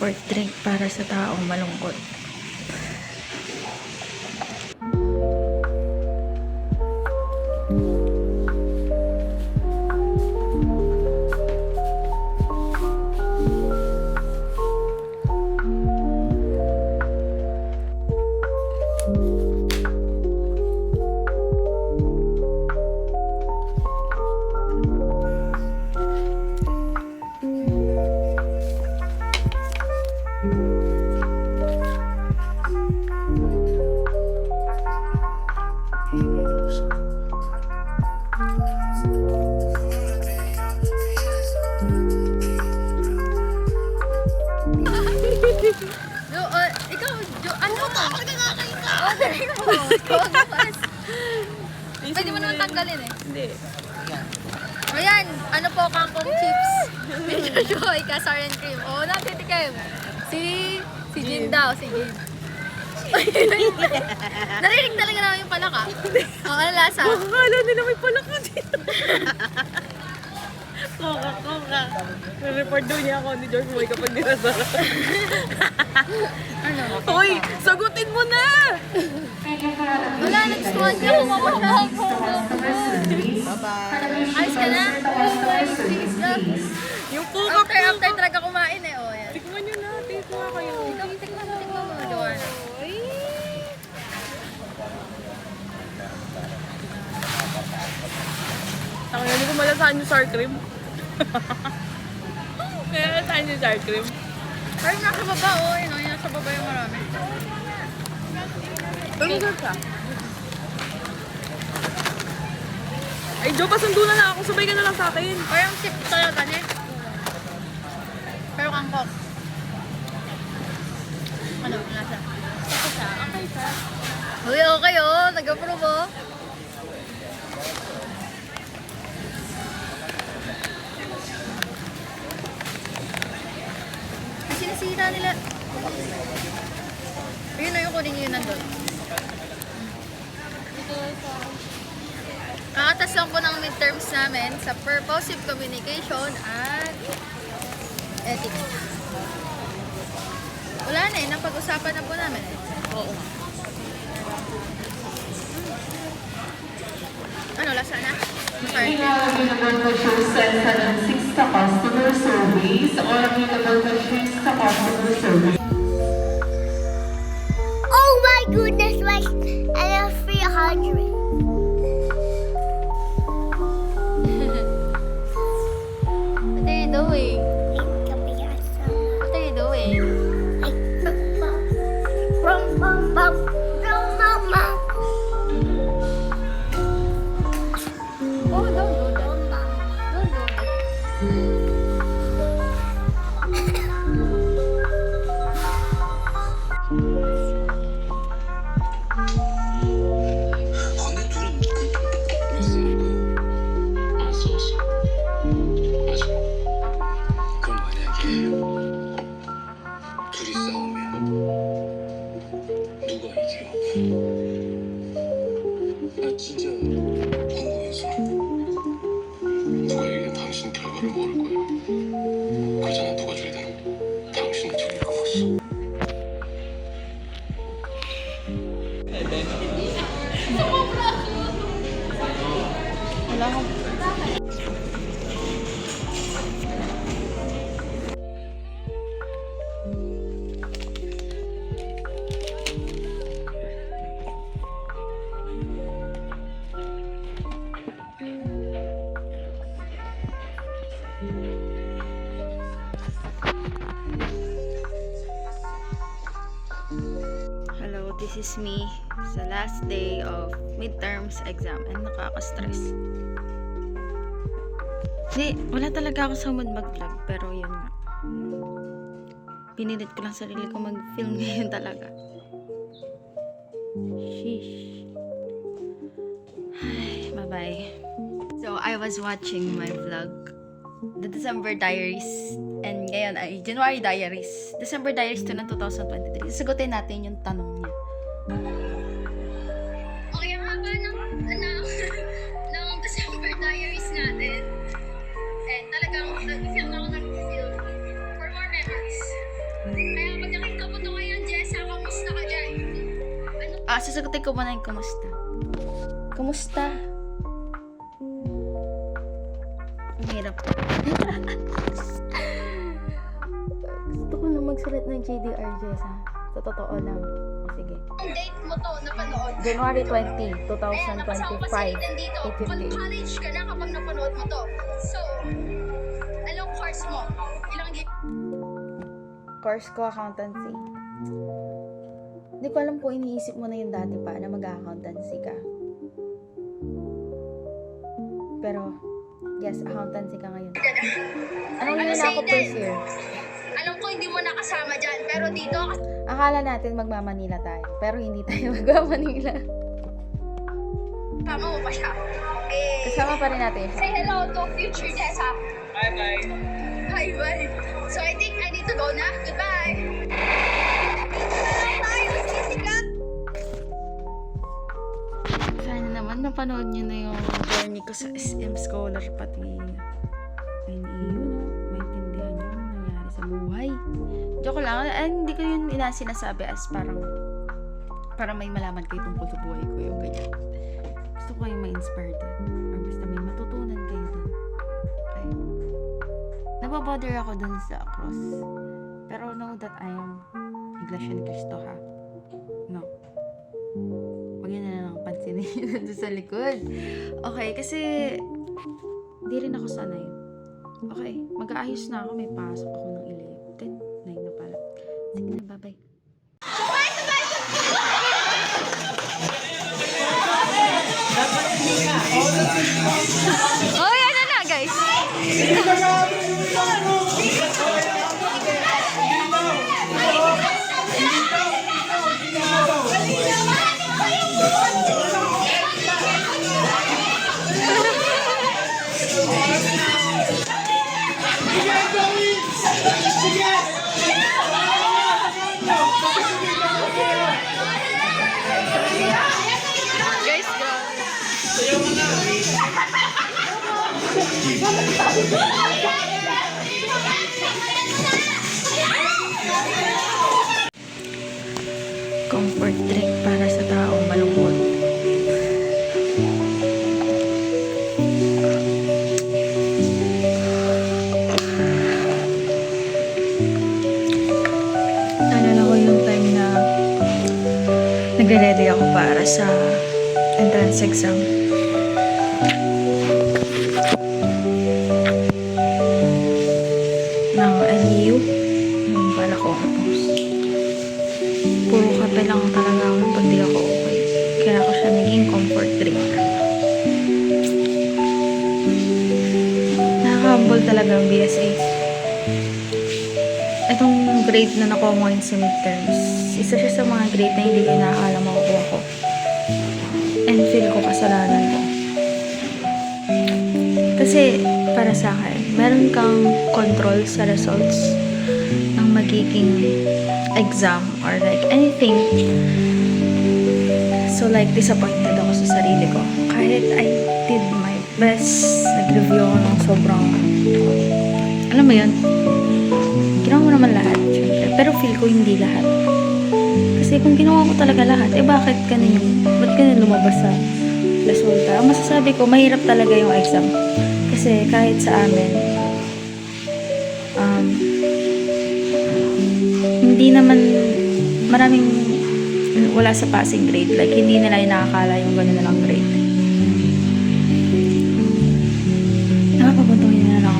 comfort drink para sa taong malungkot. Pwede mo naman tanggalin eh. Hindi. Ayan, ano po, kangkong chips. Medyo joy ka, sour and cream. Oo, natitikim. Si, si Jin daw, si Jin. Narinig talaga namin yung palaka. Oo, ano lasa? Akala nila may palaka dito. Koka, koka. Re-report daw niya ako ni George Boy kapag dinasara. Ano? Hoy, sagutin mo na! Wala, nagustuhan niya. Kumawa siya. Ayos ka na? Yung koka, After, after talaga kumain eh. Oh, yan. Tikman nyo na, taste nga kayo. Ikaw, tikman mo, tikman mo, Joanna. Ako hindi ko malasahan yung sour cream. Kaya malasahan yung sour cream. Pero nasa baba, oh. Yun, oh, nasa baba yung marami. Pero masarap siya. Ay, Joe, pasundo na lang ako. Sabay ka na lang sa akin. Parang chip talaga niya. Pero kangkong. Ano, ang lasa? Okay siya. Okay siya. Uy, okay oh. Nag-approve oh. Ang sinisira nila. Ayun na yung kunin nyo yun nandun. Kakatas lang po ng midterms namin sa purposive communication at ethics. Wala na eh, napag-usapan na po namin eh. Oo. Ano, lasa na? Sorry. available to show sense and six ka customer surveys or available to Oh my goodness, like I have 300. What are you doing? What are you doing? Rum, bum, bum, 이기면 당신 결과를 모를 거야. 그러잖아 누가 죽이든 당신은 죽일 거 없어 this is me sa last day of midterms exam and nakaka-stress. Hindi, wala talaga ako sa mood mag-vlog pero yun nga. Pinilit ko lang sarili ko mag-film ngayon talaga. Sheesh. Ay, bye-bye. So, I was watching my vlog The December Diaries and ngayon ay January Diaries. December Diaries to ng 2023. Sagutin natin yung tanong niya. Ah, sasagutin ko muna yung kumusta. Kumusta? Ang hirap. Gusto ko na magsulat ng JDR, Jessa. Sa totoo lang. Sige. Ang date mo to, napanood. January 20, Ayan, napasama ko sa 2025. dito. 8:58. Mag-college ka na kapag napanood mo to. So, anong course mo? Ilang? Course ko, accountancy. Hindi ko alam kung iniisip mo na yung dati pa na mag-accountancy ka. Pero, yes, accountancy ka ngayon. Anong Ano yun ako first year? Alam ko hindi mo nakasama dyan, pero dito, Akala natin magmamanila tayo, pero hindi tayo magmamanila. kasama mo pa siya. Eh, Kasama pa rin natin siya. say hello to future Jessa. Bye bye. Hi, bye. So, I think I need to go na. Goodbye. Napanood niyo na yung journey ko sa SM Scholar pati NEU, no? Maintindihan niyo yung nangyari sa buhay. Joke lang. Eh, hindi ko yun ina sinasabi as parang para may malaman kayo tungkol sa buhay ko yung ganyan. Gusto ko kayong ma-inspire doon. Or basta may matutunan kayo doon. Okay? Nababother ako doon sa cross. Pero know that I am Iglesia ni Cristo ha. No. Yun na lang pansinin yun doon sa likod. Okay, kasi di rin ako sanay. Okay, mag-aayos na ako. May pasok ako ng 11. 9 na pala. Sige na, bye-bye. Oh, yan na. Guys, Comfort drink para sa taong malungkot. Naalala ko yung time na nagre-ready ako para sa entrance exam. Nakaka-humble talaga ang BSA. Itong grade na nakuha mo ngayon midterms, isa siya sa mga grade na hindi ko inaakala makukuha ko. And feel ko kasalanan ko. Kasi, para sa akin, meron kang control sa results ng magiging exam or like anything. So, like, disappointed ako sa sarili ko. Kahit I did my best, nag-review ako ng sobrang, alam mo yun, ginawa mo naman lahat, syempre. Pero feel ko hindi lahat. Kasi kung ginawa ko talaga lahat, eh bakit ganun yung, ba't ganun lumabas sa resulta? Ang masasabi ko, mahirap talaga yung exam. Kasi kahit sa amin, um, hindi naman, maraming wala sa passing grade. Like, hindi nila nakakala yung gano'n na lang grade.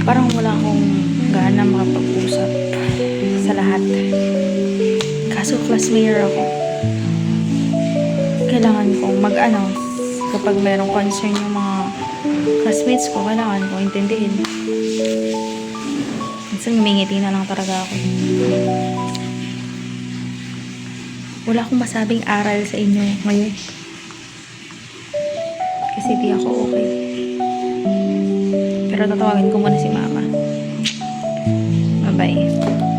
Parang wala akong gana makapag-usap sa lahat. Kaso class mayor ako. Kailangan kong mag-announce kapag merong concern yung mga classmates ko, kailangan ko intindihin. Minsan ngumingiti na lang talaga ako. Wala akong masabing aral sa inyo ngayon. Kasi di ako okay. Pero tatawagin ko muna si mama. Bye-bye.